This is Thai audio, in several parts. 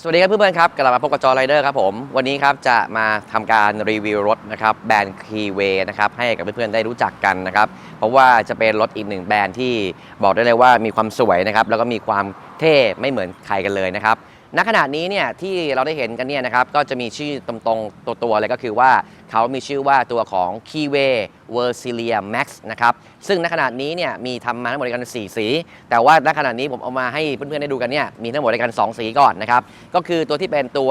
สวัสดีครับเพื่อนๆครับกลับมาพบกับจอไรเดอร์ครับผมวันนี้ครับจะมาทำการรีวิวรถนะครับแบรนด์คีเวนะครับให้กับเพื่อนๆได้รู้จักกันนะครับเพราะว่าจะเป็นรถอีกหนึ่งแบรนด์ที่บอกได้เลยว่ามีความสวยนะครับแล้วก็มีความเท่ไม่เหมือนใครกันเลยนะครับ ณขณะนี้เนี่ยที่เราได้เห็นกันเนี่ยนะครับก็จะมีชื่อตรงๆตัวๆเลยก็คือว่าเขามีชื่อว่าตัวของ k e y w a y v e r s i l i a Max นะครับซึ่งณขณะนี้เนี่ยมีทำมาทั้งหมดด้วยกัน 4 สี แต่ว่าณขณะนี้ผมเอามาให้เพื่อนๆได้ดูกันเนี่ยมีทั้งหมดด้วยกัน 2 สีก่อนนะครับก็คือตัวที่เป็นตัว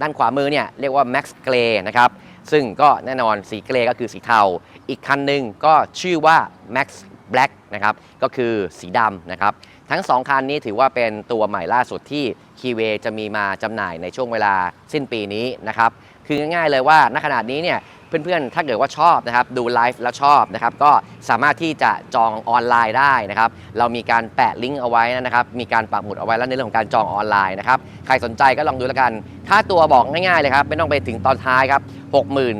ด้านขวามือเนี่ยเรียกว่า Max Grey นะครับซึ่งก็แน่นอนสีเกรย์ก็คือสีเทา อีกคันหนึ่งก็ชื่อว่า Max Black นะครับก็คือสีดำนะครับ ทั้ง 2 คันนี้ถือว่าเป็นตัวใหม่ล่าสุดที่คีเวจะมีมาจำหน่ายในช่วงเวลาสิ้นปีนี้นะครับ คือง่ายๆเลยว่าณขนาดนี้เนี่ยเพื่อนๆ ถ้าเกิดว่าชอบนะครับดูไลฟ์แล้วชอบนะครับก็สามารถที่จะจองออนไลน์ได้นะครับเรามีการแปะลิงก์เอาไว้นะครับมีการปักหมุดเอาไว้แล้วในเรื่องของการจองออนไลน์นะครับใครสนใจก็ลองดูแล้วกันค่าตัวบอกง่ายๆเลยครับไม่ต้องไปถึงตอนท้ายครับ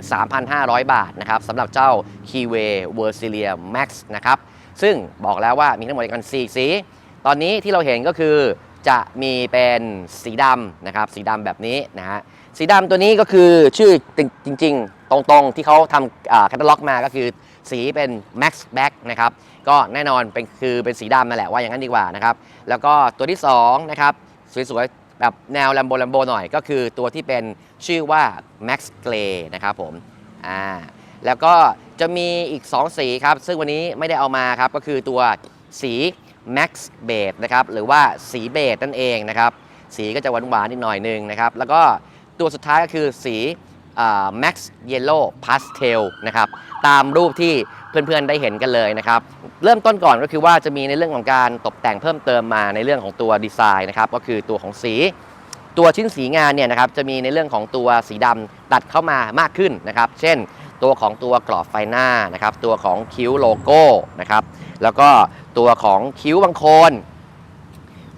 63,500 บาทนะครับสำหรับเจ้า k e y w a y v e r s i l i a Max นะครับซึ่งบอกแล้วว่ามีทั้งหมดกัน4สี ตอนนี้ที่เราเห็นก็คือจะมีเป็นสีดำนะครับ สีดำแบบนี้นะฮะสีดำตัวนี้ก็คือชื่อจริง ๆ ตรงๆที่เขาทำแคตตาล็อกมาก็คือสีเป็น Max Black นะครับ ก็แน่นอนเป็นคือเป็นสีดำนั่นแหละว่าอย่างนั้นดีกว่านะครับ แล้วก็ตัวที่2นะครับสวยๆแบบแนว Lambo Lambo หน่อยก็คือตัวที่เป็นชื่อว่า Max Grey นะครับผมอ่าแล้วก็จะมีอีก 2 สีครับ ซึ่งวันนี้ไม่ได้เอามาครับ ก็คือตัวสี Max b a d e นะครับหรือว่าสีเบจนั่นเองนะครับสีก็จะหวานหวานนิดหน่อยหนึงนะครับแล้วก็ตัวสุดท้ายก็คือสีอ Max Yellow Pastel นะครับตามรูปที่เพื่อนๆได้เห็นกันเลยนะครับเริ่มต้นก่อนก็คือว่าจะมีในเรื่องของการตกแต่งเพิ่มเติมมาในเรื่องของตัวดีไซน์นะครับก็คือตัวของสีตัวชิ้นสีงานเนี่ยนะครับจะมีในเรื่องของตัวสีดำตัดเข้ามามากขึ้นนะครับ เช่น ตัวของตัวกรอบไฟหน้านะครับ ตัวของคิ้วโลโก้นะครับ แล้วก็ ตัวของคิ้วบางโคน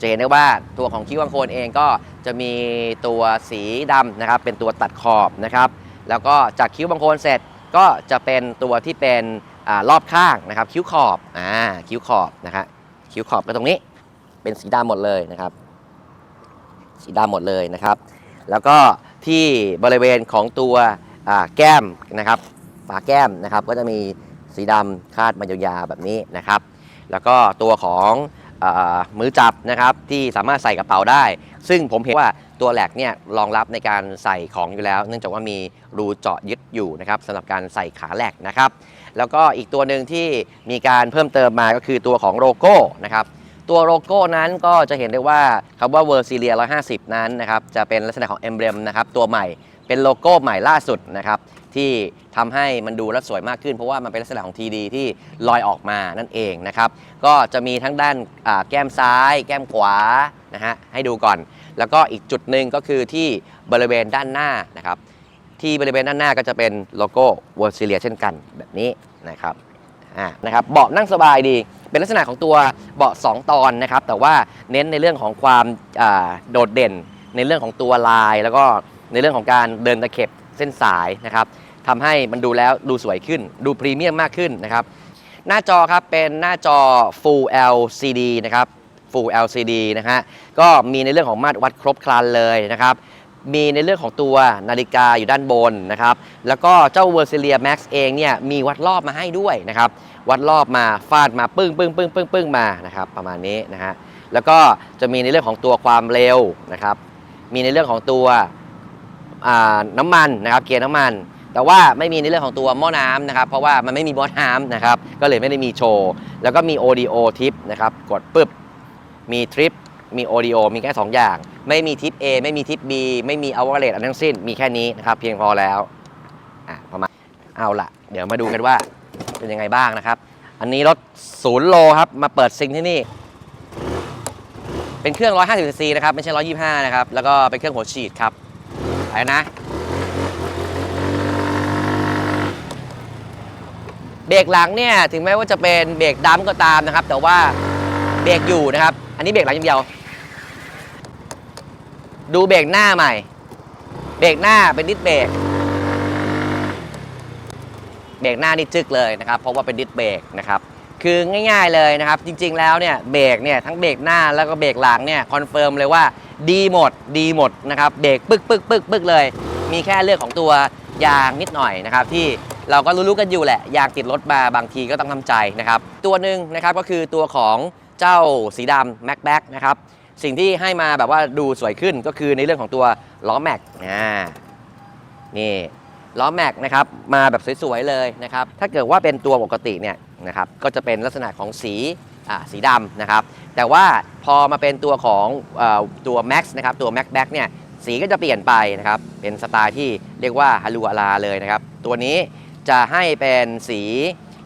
จะเห็นได้ว่าตัวของคิ้วบางโคนเองก็จะมีตัวสีดำนะครับ เป็นตัวตัดขอบนะครับ แล้วก็จากคิ้วบางโคนเสร็จก็จะเป็นตัวที่เป็นอรอบข้างนะครับ คิ้วขอบอ่าคิ้วขอบนะฮะคิ้วขอบก็ตรงนี้เป็นสีดำหมดเลยนะครับ สีดำหมดเลยนะครับ แล้วก็ที่บริเวณของตัวแก้มนะครับฝาแก้มนะครับ ก็จะมีสีดำคาดมายาวๆแบบนี้นะครับ แล้วก็ตัวของอมือจับนะครับที่สามารถใส่กระเป๋าได้ ซึ่งผมเห็นว่าตัวแหลกเนี่ยรองรับในการใส่ของอยู่แล้ว เนื่องจากว่ามีรูเจาะยึดอยู่นะครับสำหรับการใส่ขาแหลกนะครับ แล้วก็อีกตัวหนึ่งที่มีการเพิ่มเติมมาก็คือตัวของโลโก้นะครับตัวโลโก้นั้นก็จะเห็นได้ว่าคำว่า v e r s i l i a 150 นั้นนะครับจะเป็นลักษณะของ emblem นะครับตัวใหม่เป็นโลโก้ใหม่ล่าสุดนะครับ ที่ทำให้มันดูและสวยมากขึ้น เพราะว่ามันเป็นลักษณะของ TD ที่ลอยออกมานั่นเองนะครับ ก็จะมีทั้งด้านแก้มซ้าย แก้มขวานะฮะให้ดูก่อน แล้วก็อีกจุดหนึ่งก็คือที่บริเวณด้านหน้านะครับ ที่บริเวณด้านหน้าก็จะเป็นโลโก้ v e r s i l i a เช่นกันแบบนี้นะครับอ่านะครับเบาะนั่งสบายดีเป็นลักษณะของตัวเบาะ 2 ตอนนะครับ แต่ว่าเน้นในเรื่องของความโดดเด่น ในเรื่องของตัวลาย แล้วก็ในเรื่องของการเดินตะเข็บเส้นสายนะครับ ทำให้มันดูแล้วดูสวยขึ้น ดูพรีเมียมมากขึ้นนะครับ หน้าจอครับเป็นหน้าจอ Full LCD นะครับ Full LCD นะฮะก็มีในเรื่องของมาตรวัดครบครันเลยนะครับมีในเรื่องของตัวนาฬิกาอยู่ด้านบนนะครับ แล้วก็เจ้า v e r s i l i a Max เองเนี่ยมีวัดรอบมาให้ด้วยนะครับ วัดรอบมาฟาดมาปึ้งปึ้งปึ้งปึ้งปึ้งมานะครับ ประมาณนี้นะฮะ แล้วก็จะมีในเรื่องของตัวความเร็วนะครับ มีในเรื่องของตัวน้ำมันนะครับ เกียร์น้ำมัน แต่ว่าไม่มีในเรื่องของตัวหม้อน้ำนะครับ เพราะว่ามันไม่มีหม้อน้ำนะครับ ก็เลยไม่ได้มีโชว์ แล้วก็มี audio tip นะครับ กดปึ๊บ มีทริป มี audio มีแค่ 2 อย่าง ไม่มีทิป A ไม่มีทิป B ไม่มี o v e r l a y อันทั้งสิ้น มีแค่นี้นะครับ เพียงพอแล้ว อะประมาณ เอาละเดี๋ยวมาดูกันว่าเป็นยังไงบ้างนะครับ อันนี้รถศูนย์โลครับ มาเปิดซิงที่นี่ เป็นเครื่อง 150 cc นะครับ ไม่ใช่ 125 นะครับ แล้วก็เป็นเครื่องหัวฉีดครับไปนะ เบรกหลังเนี่ยถึงแม้ว่าจะเป็นเบรกดัมก็ตามนะครับ แต่ว่าเบรกอยู่นะครับ อันนี้เบรกหลังอย่างเดียว ดูเบรกหน้าใหม่ เบรกหน้าเป็นดิสเบรกเบรกหน้านี่จึกเลยนะครับ เพราะว่าเป็นดิสเบรกนะครับคือง่ายๆเลยนะครับ จริง ๆ แล้วเนี่ยเบรกเนี่ยทั้งเบรกหน้าแล้วก็เบรกหลังเนี่ยคอนเฟิร์มเลยว่าดีหมดดีหมดนะครับเบรกปึ๊กปึ๊กปึ๊กปึ๊กเลย มีแค่เรื่องของตัวยางนิดหน่อยนะครับที่ เราก็รู้ๆกันอยู่แหละยางติดรถมาบางทีก็ต้องทำใจนะครับ ตัวหนึ่งนะครับก็คือตัวของเจ้าสีดำ Mac b a c นะครับสิ่งที่ให้มาแบบว่าดูสวยขึ้นก็คือในเรื่องของตัวล้อแม็กอ่นี่ล้อแม็กนะครับมาแบบสวยๆเลยนะครับถ้าเกิดว่าเป็นตัวปกติเนี่ยนะครับก็จะเป็นลักษณะของสีสีดำนะครับแต่ว่าพอมาเป็นตัวของอตัว Max นะครับตัว Max Back เนี่ยสีก็จะเปลี่ยนไปนะครับเป็นสไตล์ที่เรียกว่าฮารูอาราเลยนะครับตัวนี้ จะให้เป็นสี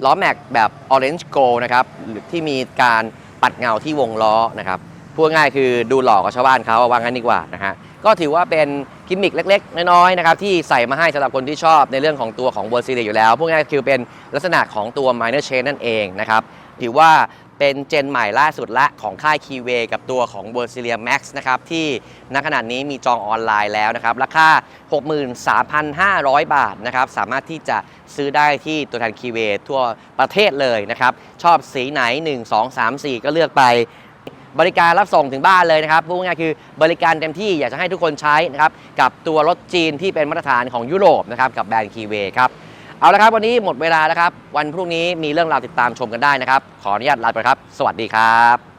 ล้อแม็กแบบ Orange Gold นะครับที่มีการปัดเงาที่วงล้อนะครับพูดง่ายคือดูหล่อกว่าชาวบ้านเขาว่างั้นดีกว่านะฮะก็ถือว่าเป็นกิมมิคเล็ก ๆ น้อยๆนะครับที่ใส่มาให้สำหรับคนที่ชอบในเรื่องของตัวของ World Series อยู่แล้ว พวกนี้คือเป็นลักษณะของตัว Minor Chain นั่นเองนะครับถือว่า เป็นเจนใหม่ล่าสุดละของค่าย Keyway กับตัวของ World Series Max นะครับที่ณขนาดนี้มีจองออนไลน์แล้วนะครับ ราคา 63,500 บาทนะครับ สามารถที่จะซื้อได้ที่ตัวแทน Keyway ทั่วประเทศเลยนะครับ ชอบสีไหน 1 2 3 4 ก็เลือกไปบริการรับส่งถึงบ้านเลยนะครับพูดง่ายคือบริการเต็มที่อยากจะให้ทุกคนใช้นะครับกับตัวรถจีนที่เป็นมาตรฐานของยุโรปนะครับกับแบรนด์คีเวครับ เอาละครับ วันนี้หมดเวลาแล้วครับ วันพรุ่งนี้มีเรื่องราวติดตามชมกันได้นะครับ ขออนุญาตลาไปครับ สวัสดีครับ